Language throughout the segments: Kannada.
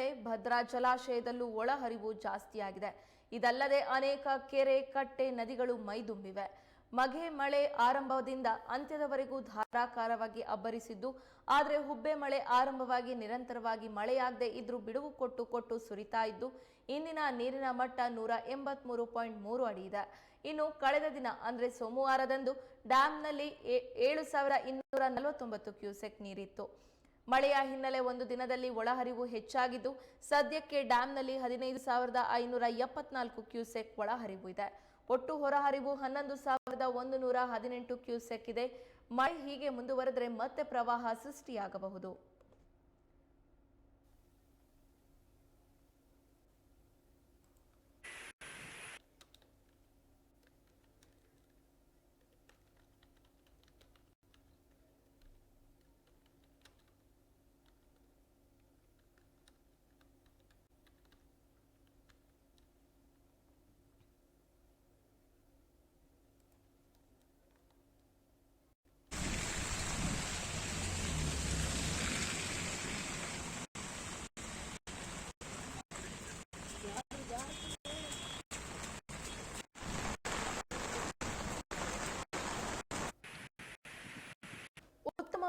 ಹಿನ್ನೆಲೆ ಭದ್ರಾ ಜಲಾಶಯದಲ್ಲೂ ಒಳಹರಿವು ಜಾಸ್ತಿಯಾಗಿದೆ. ಇದಲ್ಲದೆ ಅನೇಕ ಕೆರೆ, ಕಟ್ಟೆ, ನದಿಗಳು ಮೈದುಂಬಿವೆ. ಮಗೆ ಮಳೆ ಆರಂಭದಿಂದ ಅಂತ್ಯದವರೆಗೂ ಧಾರಾಕಾರವಾಗಿ ಅಬ್ಬರಿಸಿದ್ದು, ಆದರೆ ಹುಬ್ಬೆ ಮಳೆ ಆರಂಭವಾಗಿ ನಿರಂತರವಾಗಿ ಮಳೆಯಾಗದೆ ಇದ್ರೂ ಬಿಡುವು ಕೊಟ್ಟು ಕೊಟ್ಟು ಸುರಿತಾ ಇದ್ದು, ಇಂದಿನ ನೀರಿನ ಮಟ್ಟ ನೂರ ಎಂಬತ್ಮೂರು ಪಾಯಿಂಟ್ ಮೂರು ಅಡಿ ಇದೆ. ಇನ್ನು ಕಳೆದ ದಿನ, ಅಂದ್ರೆ ಸೋಮವಾರದಂದು ಡ್ಯಾಂನಲ್ಲಿ ಏಳು ಸಾವಿರ ಇನ್ನೂರ ನಲವತ್ತೊಂಬತ್ತು ಕ್ಯೂಸೆಕ್ ನೀರಿತ್ತು. ಮಳೆಯ ಹಿನ್ನೆಲೆ ಒಂದು ದಿನದಲ್ಲಿ ಒಳಹರಿವು ಹೆಚ್ಚಾಗಿದ್ದು, ಸದ್ಯಕ್ಕೆ ಡ್ಯಾಂನಲ್ಲಿ ಹದಿನೈದು ಸಾವಿರದ ಐನೂರ ಎಪ್ಪತ್ನಾಲ್ಕು ಕ್ಯೂಸೆಕ್ ಒಳಹರಿವು ಇದೆ. ಒಟ್ಟು ಹೊರಹರಿವು ಹನ್ನೊಂದು ಸಾವಿರದ ಒಂದು ನೂರ ಹದಿನೆಂಟು ಕ್ಯೂಸೆಕ್ ಇದೆ. ಮಳೆ ಹೀಗೆ ಮುಂದುವರೆದರೆ ಮತ್ತೆ ಪ್ರವಾಹ ಸೃಷ್ಟಿಯಾಗಬಹುದು.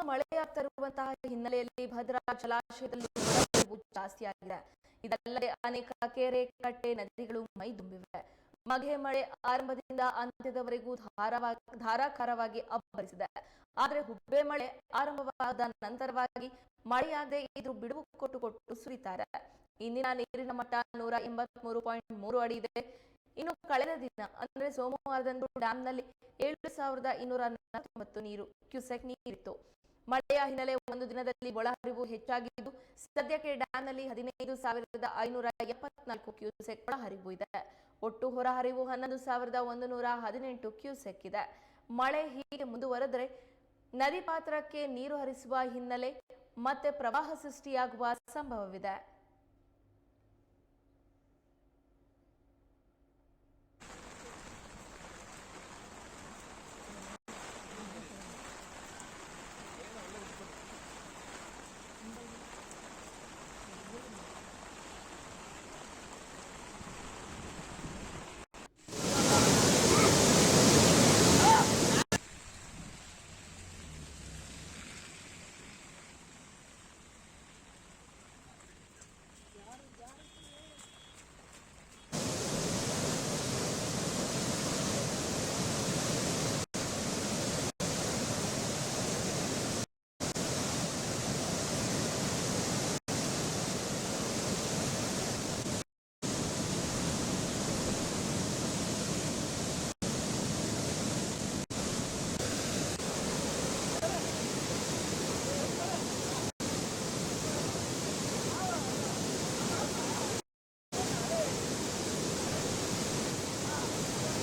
ಮಳೆಯಾಗ್ತಿರುವಂತಹ ಹಿನ್ನೆಲೆಯಲ್ಲಿ ಭದ್ರಾ ಜಲಾಶಯದಲ್ಲಿ ಜಾಸ್ತಿಯಾಗಿದೆ. ಇದಲ್ಲದೆ ಅನೇಕ ಕೆರೆ ಕಟ್ಟೆ ನದಿಗಳು ಮೈದುಂಬಿವೆ. ಮಗೆ ಮಳೆ ಆರಂಭದಿಂದ ಅಂತ್ಯದವರೆಗೂ ಧಾರಾಕಾರವಾಗಿ ಅಬ್ಬರಿಸಿದೆ. ಆದರೆ ಹುಬ್ಬೆ ಮಳೆ ಆರಂಭವಾದ ನಂತರವಾಗಿ ಮಳೆಯಾಗದೆ ಇದ್ರ ಬಿಡುವು ಕೊಟ್ಟು ಕೊಟ್ಟು ಸುರಿತಾರೆ. ಇಂದಿನ ನೀರಿನ ಮಟ್ಟ ನೂರ ಎಂಬತ್ಮೂರು ಪಾಯಿಂಟ್ ಮೂರು ಅಡಿ ಇದೆ. ಇನ್ನು ಕಳೆದ ದಿನ, ಅಂದ್ರೆ ಸೋಮವಾರದಂದು ಡ್ಯಾಂನಲ್ಲಿ ಏಳು ಸಾವಿರದ ಇನ್ನೂರ ನಲವತ್ತೊಂಬತ್ತು ನೀರು ಕ್ಯೂಸೆಕ್ ನೀರಿತ್ತು. ಮಳೆಯ ಹಿನ್ನೆಲೆ ಒಂದು ದಿನದಲ್ಲಿ ಒಳಹರಿವು ಹೆಚ್ಚಾಗಿದ್ದು, ಸದ್ಯಕ್ಕೆ ಡ್ಯಾಂನಲ್ಲಿ ಹದಿನೈದು ಸಾವಿರದ ಐನೂರ ಎಪ್ಪತ್ನಾಲ್ಕು ಕ್ಯೂಸೆಕ್ ಒಳಹರಿವು ಇದೆ. ಒಟ್ಟು ಹೊರಹರಿವು ಹನ್ನೊಂದು ಸಾವಿರದ ಒಂದು ನೂರ ಹದಿನೆಂಟು ಕ್ಯೂಸೆಕ್ ಇದೆ. ಮಳೆ ಹೀಗೆ ಮುಂದುವರೆದರೆ ನದಿ ಪಾತ್ರಕ್ಕೆ ನೀರು ಹರಿಸುವ ಹಿನ್ನೆಲೆ ಮತ್ತೆ ಪ್ರವಾಹ ಸೃಷ್ಟಿಯಾಗುವ ಸಂಭವವಿದೆ.